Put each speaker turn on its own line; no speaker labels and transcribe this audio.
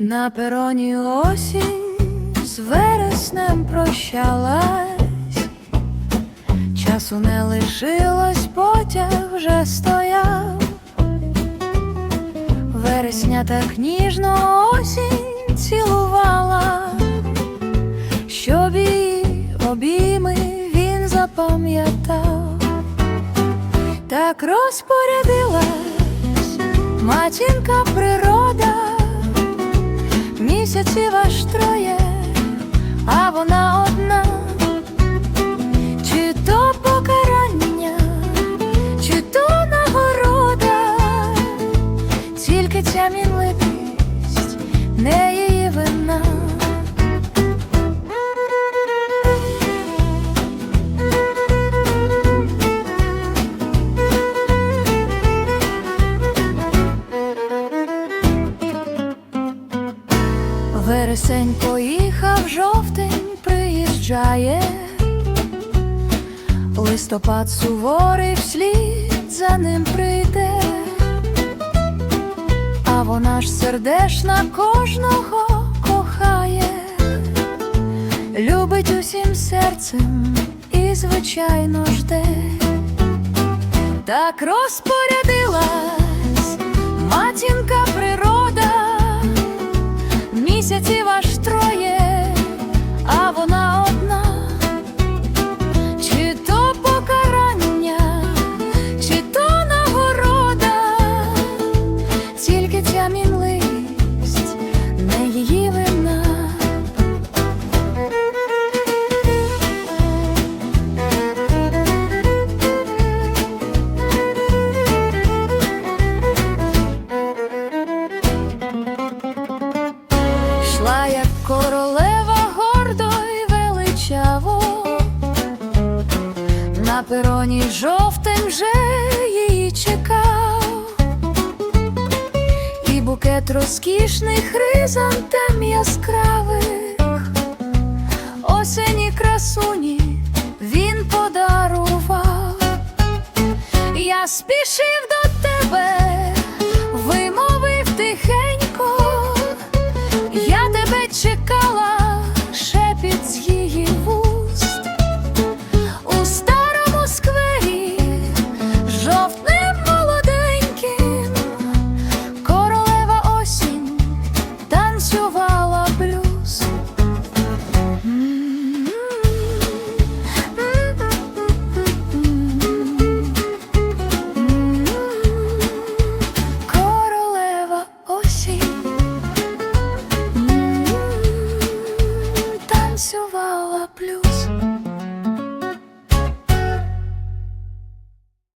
На пероні осінь з вереснем прощалась, часу не лишилось, потяг вже стояв. Вересня так ніжно осінь цілувала, щоб її обійми він запам'ятав, так розпорядилась матінка природа, місяців аж троє, а вона одна, чи то покарання, чи то нагорода, тільки ця мінливість не Вересень поїхав, жовтень приїжджає, листопад суворий вслід за ним прийде, а вона ж сердешна кожного кохає, любить усім серцем і звичайно жде, так розпорядилась матінка природа місяців ваш троє, на пероні жовтим вже її чекав, і букет розкішних хризантем яскравих, осені красуні він подарував. Я спішила танцювала блюз. Королева осі танцювала блюз.